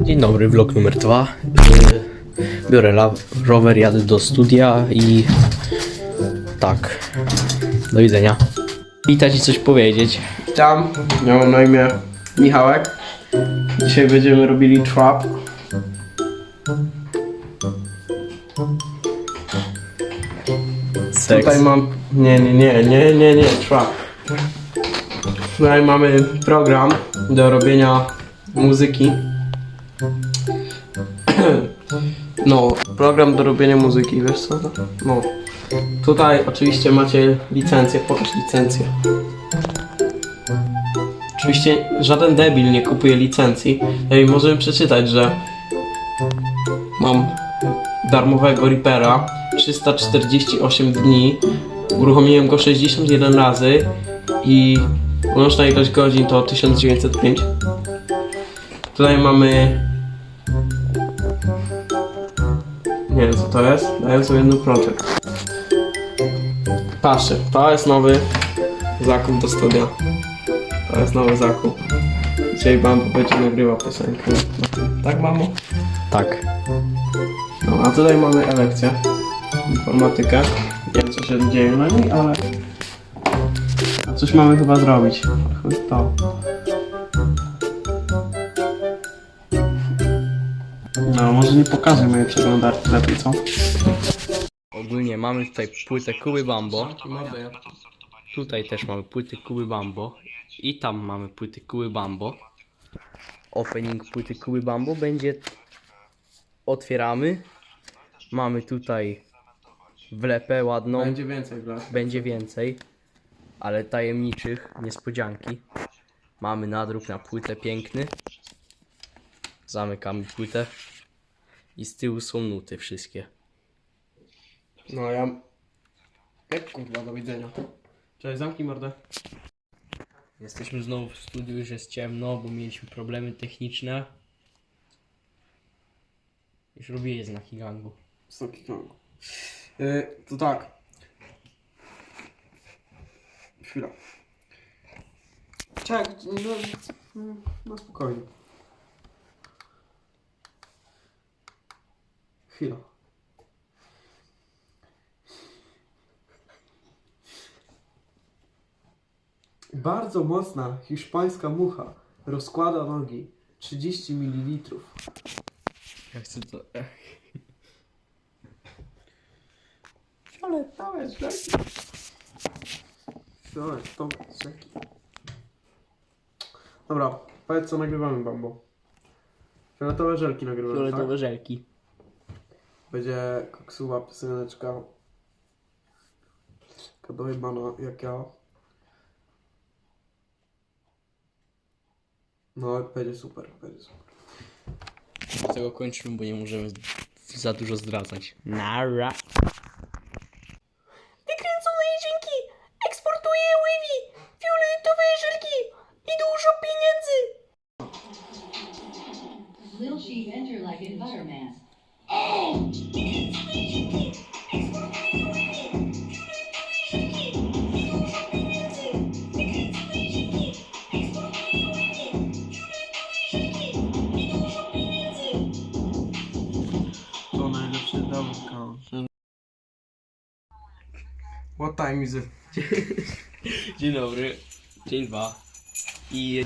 Dzień dobry, vlog numer dwa. Biorę rower, jadę do studia i tak. Do widzenia. Witaj ci coś powiedzieć. Witam, ja mam na imię Michałek. Dzisiaj będziemy robili trap. Seks. Tutaj mam... Nie, nie, nie, nie, nie, nie, trap. Tutaj mamy program do robienia muzyki. No, program do robienia muzyki, wiesz co? No. Tutaj oczywiście macie licencję, pokaż licencję. Oczywiście żaden debil nie kupuje licencji. Ej, możemy przeczytać, że mam darmowego Reapera 348 dni. Uruchomiłem go 61 razy i łączna ilość godzin to 1905. Tutaj mamy. Nie wiem co to jest. Daję sobie jedną prączek. Patrzcie, to jest nowy zakup do studia. To jest nowy zakup. Dzisiaj Bambo będzie nagrywał piosenkę. Tak, mamo? Tak. No, a tutaj mamy elekcję. Informatykę. Nie wiem, co się dzieje na niej, ale... A coś mamy chyba zrobić. To. No, może nie pokażę mojej przeglądarki lepiej, co? Ogólnie mamy tutaj płytę Kuby Bambo. Tutaj też mamy płyty Kuby Bambo. I tam mamy płyty Kuby Bambo. Opening płyty Kuby Bambo będzie... Otwieramy. Mamy tutaj wlepę ładną. Będzie więcej glas. będzie więcej, ale tajemniczych niespodzianki. Mamy nadruk na płytę piękny. Zamykamy płytę. I z tyłu są nuty wszystkie. No, ja... Jak kurwa, do widzenia. Cześć, zamknij mordę. Jesteśmy znowu w studiu, już jest ciemno, bo mieliśmy problemy techniczne. Już robię znaki gangu. Wysoki krąg. Yy, to tak. Chwila. Czek, no, no spokojnie. Chwila. Bardzo mocna hiszpańska mucha rozkłada nogi. 30 ml. Ja chcę to... Fioletowe rzeki. Fioletowe rzeki. Dobra, powiedz co nagrywamy, Bambo. Fioletowe żelki nagrywamy, Fioletowe tak? żelki. Będzie koksuła pioseneczka. Taka dojebana jak ja. No, będzie super, będzie super. Dlatego kończymy, bo nie możemy za dużo zdradzać. Nara. Time is? Dzień dobry. Dzień dwa. I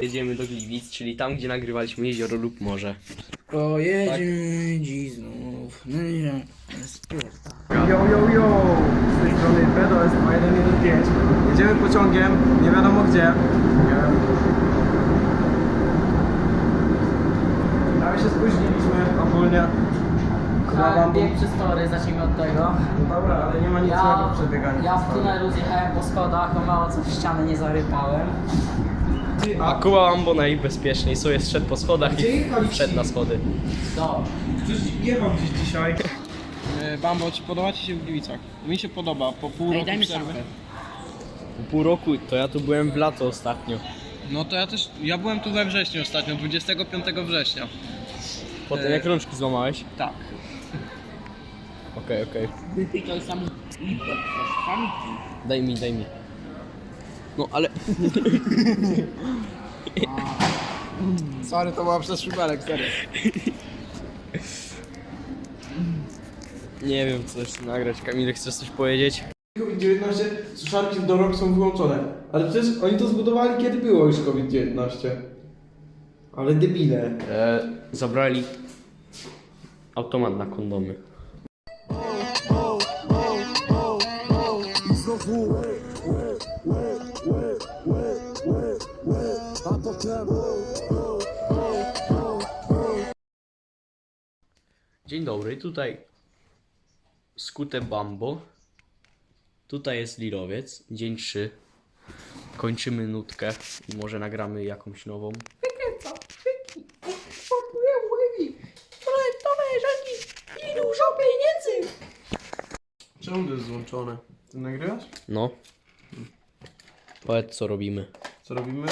jedziemy do Gliwic, czyli tam, gdzie nagrywaliśmy jezioro lub morze. Pojedziemy dziś znów. No nie, spierdam. Yo, yo, yo! Bedo jest 2115. Jedziemy pociągiem, nie wiadomo gdzie. Nie wiem. Ale się spóźniliśmy ogólnie. Wam Tak, bieg przy story, zacznijmy od tego. No dobra, ale nie ma nic złego Ja, w przebieganiu. ja przez w tunelu zjechałem po schodach, no mało co w ścianę nie zarypałem. A Kuba Ambo najbezpieczniej sobie zszedł po schodach Gdzie i wszedł na schody. Do. ktoś jechał gdzieś dzisiaj? Bambo, czy podoba Ci się w Gliwicach? Mi się podoba, po pół Ej, roku daj mi przerwy. szafę. Po pół roku to ja tu byłem w lato ostatnio. No to ja też, ja byłem tu we wrześniu ostatnio, 25 września. Potem E, jak rączki złamałeś? Tak. Okej, okej. Wytykaj sam Daj mi, daj mi. No ale... Sorry, to była przez szubelek, serio. Nie wiem, co jeszcze nagrać. Kamil, chcesz coś powiedzieć? COVID-19, suszarki do rok są wyłączone. Ale przecież oni to zbudowali kiedy było już COVID-19. Ale debile. E, zabrali automat na kondomy. Dzień dobry, tutaj skute Bambo. Tutaj jest Lirowiec, dzień 3. Kończymy nutkę i może nagramy jakąś nową. Fioletowe rzeki i dużo pieniędzy. Czemu to jest złączone? Ty nagrywasz? No. Powiedz co robimy. Co robimy?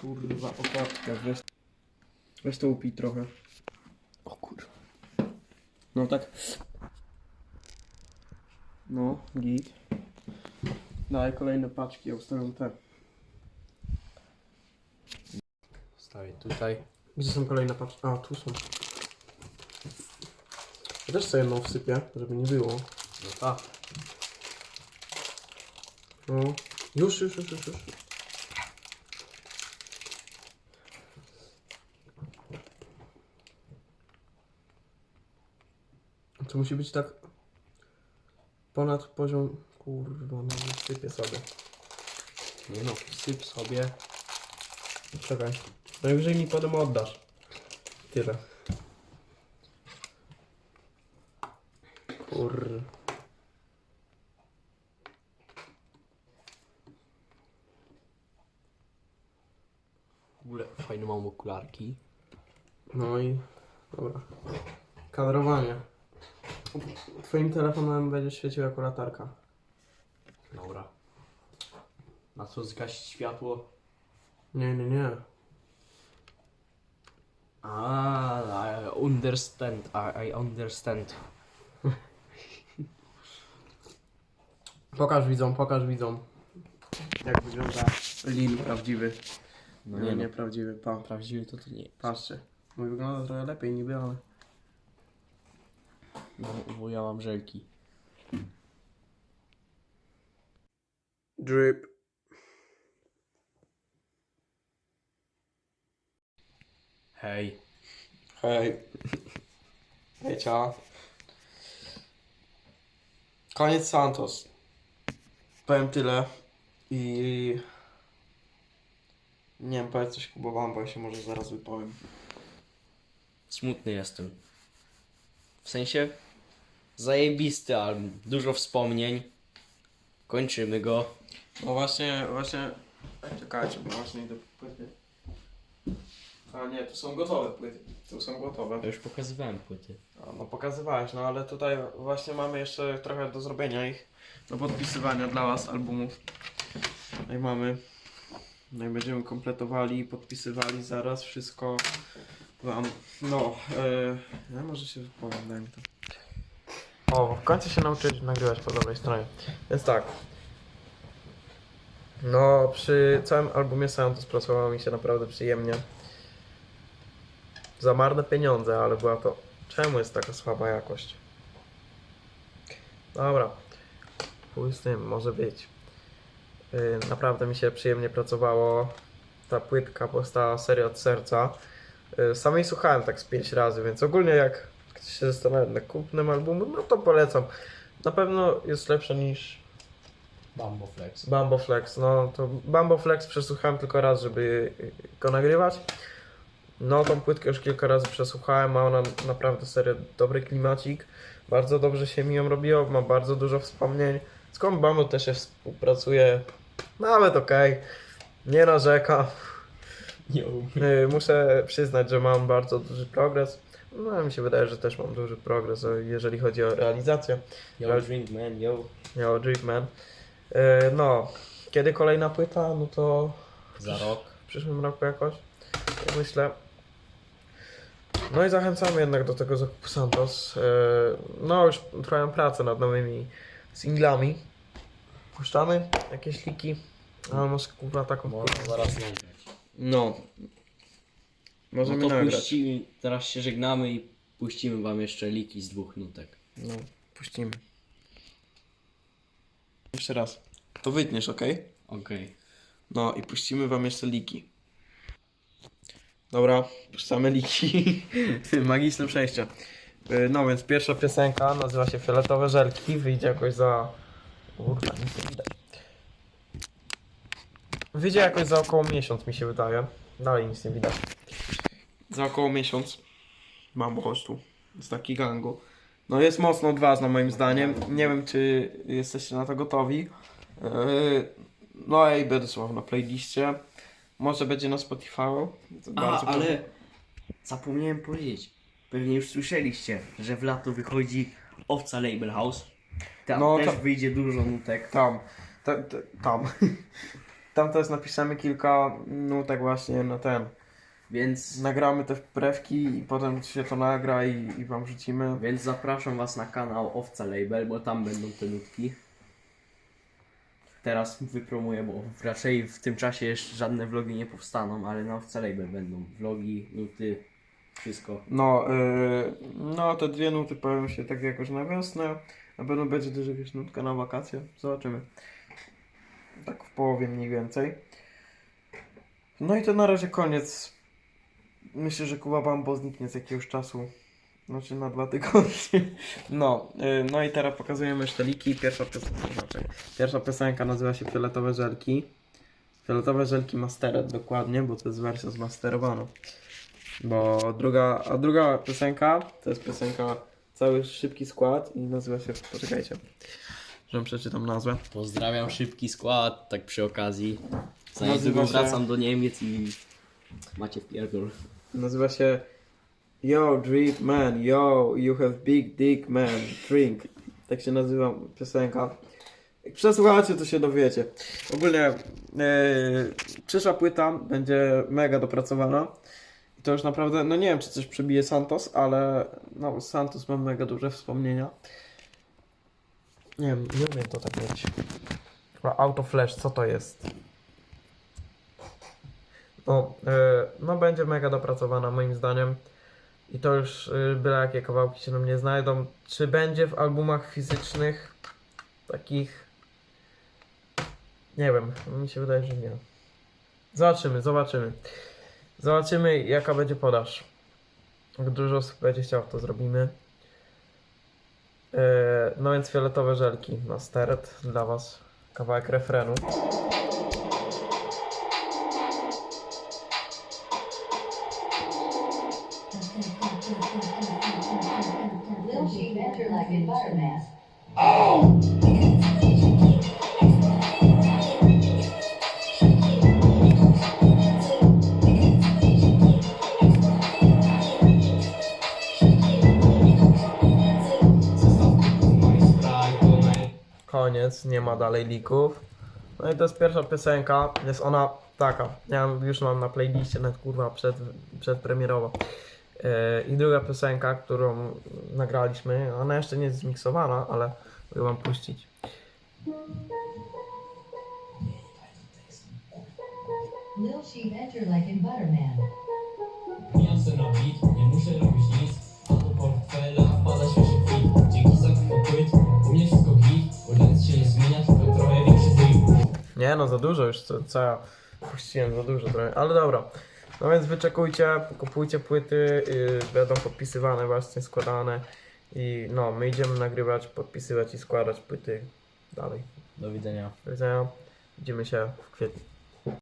Kurwa, okładka, weź. Weź to upij trochę. O kurwa. No tak. No, git. Daj kolejne paczki, ja ustawiam te. Stawię tutaj. Gdzie są kolejne paczki? A, tu są. Ja też sobie jedną wsypię, żeby nie było. No tak. No. Już, już, już, już, już. To musi być tak ponad poziom. Kurwa, no sypię sobie. Nie no, syp sobie. Czekaj. Najwyżej mi potem oddasz. Tyle. Kur... W ogóle fajne mam okularki. No i... Dobra. Kadrowanie. Twoim telefonem będzie świecił jako latarka. Dobra. Na co zgasić światło? Nie, nie, nie. A, I understand. I, I understand. Pokaż widzom, pokaż widzom. Jak wygląda Lil prawdziwy. No nie, nie, nie no. prawdziwy. Pa. Prawdziwy to to nie. Patrzcie. Mój wygląda trochę lepiej niby, ale... Bo ja mam żelki. Drip. Hej. Hej. Hej, ciao. Koniec Santos. Powiem tyle i... Nie wiem, powiedz coś kubowałem, bo ja się może zaraz wypowiem. Smutny jestem. W sensie zajebisty album. Dużo wspomnień. Kończymy go. No właśnie, właśnie... Czekajcie, bo właśnie idę po płyty. A nie, tu są gotowe płyty. Tu są gotowe. Ja już pokazywałem płyty. A, No pokazywałeś, no ale tutaj właśnie mamy jeszcze trochę do zrobienia ich. Do podpisywania dla Was albumów. No i mamy. No i będziemy kompletowali i podpisywali zaraz wszystko Wam. No, yy, ja może się wypowiem, daj mi to. O, w końcu się nauczyć nagrywać po dobrej stronie. Więc tak. No, przy całym albumie Santos pracowało mi się naprawdę przyjemnie. Za marne pieniądze, ale była to. Czemu jest taka słaba jakość? Dobra. Chuj z tym, może być. Yy, naprawdę mi się przyjemnie pracowało. Ta płytka powstała serio od serca. Yy, samej słuchałem tak z 5 razy, więc ogólnie jak ktoś się zastanawia nad kupnem albumu, no to polecam. Na pewno jest lepsze niż Bambo Flex. Bambo Flex. No to Bambo Flex przesłuchałem tylko raz, żeby go nagrywać. No tą płytkę już kilka razy przesłuchałem, ma ona naprawdę serio dobry klimacik. Bardzo dobrze się mi ją robiło, ma bardzo dużo wspomnień. Z Bambo też się współpracuje nawet okej. Nie narzekam. Y, Muszę przyznać, że mam bardzo duży progres. No mi się wydaje, że też mam duży progres, o- jeżeli chodzi o realizację. Yo, drink man, yo. Miało Dripman. E, No, kiedy kolejna płyta? No to Za rok. w przyszłym roku jakoś, jak myślę. No i zachęcamy jednak do tego zakupu Santos. E, No już trwają prace nad nowymi singlami. Puszczamy jakieś liki, ale może kurwa taką Można zaraz nagrać. No. Możemy No to nagrać. puścimy, teraz się żegnamy i puścimy wam jeszcze liki z dwóch nutek. No, puścimy. Jeszcze raz. To wytniesz, ok? Okej. No i puścimy wam jeszcze liki. Dobra, puszczamy liki. Magiczne przejście. Y, No więc pierwsza piosenka nazywa się Fioletowe Żelki. Wyjdzie jakoś za... Kurwa, nic nie widać. Wyjdzie jakoś za około miesiąc mi się wydaje. Dalej nic nie widać. Za około miesiąc. Mam chodź tu. Z taki gangu. No jest mocno odważna moim zdaniem. Nie wiem czy jesteście na to gotowi. Yy, no i będę słuchał na playliście. Może będzie na Spotify. A, bardzo ale zapomniałem powiedzieć. Pewnie już słyszeliście, że w lato wychodzi Owca Label House. Tam No, też wyjdzie dużo nutek. Tam. Ta, ta, tam. tam też napiszemy kilka nutek właśnie na ten. Więc, Nagramy te wprewki i potem się to nagra i, i wam rzucimy. więc zapraszam was na kanał Owca Label, bo tam będą te nutki. Teraz wypromuję, bo raczej w tym czasie jeszcze żadne vlogi nie powstaną, ale na Owca Label będą vlogi, nuty, wszystko. No, yy, no te dwie nuty pojawią się tak jakoś na wiosnę. Na pewno będzie też jakaś nutka na wakacje. Zobaczymy. Tak w połowie mniej więcej. No i to na razie koniec. Myślę, że Kuba Bambo zniknie z jakiegoś czasu. Znaczy na dwa tygodnie. No, yy, no i teraz pokazujemy jeszcze liki. Pierwsza piosenka, znaczy, pierwsza piosenka nazywa się Fioletowe Żelki. Fioletowe Żelki Mastered dokładnie, bo to jest wersja zmasterowana. Bo druga, a druga piosenka to jest piosenka cały szybki skład i nazywa się, poczekajcie, żebym przeczytam nazwę. Pozdrawiam szybki skład, tak przy okazji. Za Nazywa się- wracam do Niemiec i macie wpierdol. Nazywa się Yo Drip Man, yo, you have big dick man, drink. Tak się nazywa piosenka. Jak przesłuchacie, to się dowiecie. Ogólnie e, przyszła płyta będzie mega dopracowana. I to już naprawdę, no nie wiem czy coś przebije Santos, ale no Santos mam mega duże wspomnienia. Nie wiem, umiem to tak mieć. Chyba Auto Flash, co to jest? No, e, no będzie mega dopracowana moim zdaniem. I to już y, byle jakie kawałki się nam nie znajdą. Czy będzie w albumach fizycznych takich? Nie wiem, mi się wydaje, że nie. Zobaczymy, zobaczymy. Zobaczymy jaka będzie podaż. Jak dużo osób będzie chciał, to zrobimy. E, No więc fioletowe żelki na start dla was. Kawałek refrenu. Koniec, nie ma dalej lików. No i to jest pierwsza piosenka, jest ona taka. Ja już mam na playliście, nawet kurwa przed, przedpremierowo. Yy, I druga piosenka, którą nagraliśmy, ona jeszcze nie jest zmiksowana, ale mogę wam puścić. Lil Sheep enter like in butter man. Mijam se na beat, nie muszę robić nic Nie no, za dużo już, co, co ja puściłem, za dużo trochę, ale dobra. No więc wyczekujcie, kupujcie płyty, yy, będą podpisywane właśnie, składane. I no, my idziemy nagrywać, podpisywać i składać płyty dalej. Do widzenia. Do widzenia, widzimy się w kwietniu.